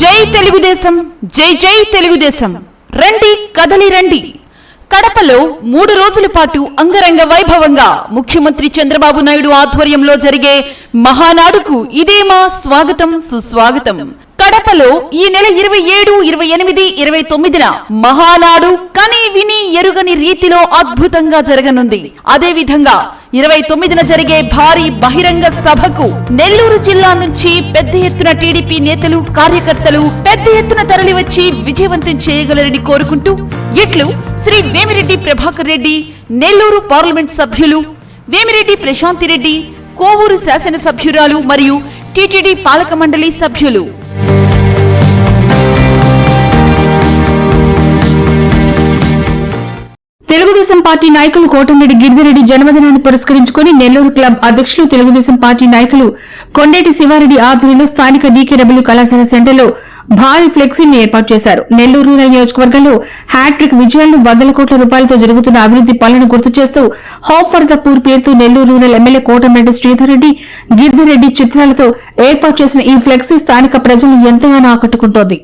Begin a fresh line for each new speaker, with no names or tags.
జై తెలుగుదేశం జై జై తెలుగుదేశం. రండి కదలి రండి. కడపలో మూడు రోజుల పాటు అంగరంగ వైభవంగా ముఖ్యమంత్రి చంద్రబాబు నాయుడు ఆధ్వర్యంలో జరిగే మహానాడుకు ఇదే మా స్వాగతం సుస్వాగతం. కడపలో ఈ నెల ఇరవై ఏడు ఇరవై ఎనిమిది ఇరవై తొమ్మిదిన మహానాడు కని విని ఎరుగని రీతిలో అద్భుతంగా జరగనుంది. అదే విధంగా ఇరవై తొమ్మిదిన జరిగే భారీ బహిరంగ సభకు నెల్లూరు జిల్లా నుంచి పెద్ద ఎత్తున టీడీపీ నేతలు కార్యకర్తలు పెద్ద ఎత్తున తరలివచ్చి విజయవంతం చేయగలరని కోరుకుంటూ ఇట్లు శ్రీ వేమిరెడ్డి ప్రభాకర్ రెడ్డి నెల్లూరు పార్లమెంట్ సభ్యులు వేమిరెడ్డి ప్రశాంతి రెడ్డి కోవూరు శాసనసభ్యురాలు మరియు టీటీడీ పాలక మండలి సభ్యులు.
తెలుగుదేశం పార్టీ నాయకులు కోటమిరెడ్డి గిరిధిరెడ్డి జన్మదినాన్ని పురస్కరించుకుని నెల్లూరు క్లబ్ అధ్యక్షులు తెలుగుదేశం పార్టీ నాయకులు కొండేటి శివారెడ్డి ఆధ్వర్యంలో స్థానిక డీకేడబ్ల్యూ కళాశాల సెంటర్లో భారీ ఫ్లెక్సీని ఏర్పాటు చేశారు. నెల్లూరు రూరల్ నియోజకవర్గంలో హ్యాట్రిక్ విజయాలను వందల కోట్ల రూపాయలతో జరుగుతున్న అభివృద్ది పనులను గుర్తు చేస్తూ హోప్ ఫర్ ద పూర్ పేరుతో నెల్లూరు రూరల్ ఎమ్మెల్యే కోటమిరెడ్డి శ్రీధర్ రెడ్డి గిరిధిరెడ్డి చిత్రాలతో ఏర్పాటు చేసిన ఈ ఫ్లెక్సీ స్థానిక ప్రజలను ఎంతగానో ఆకట్టుకుంటోంది.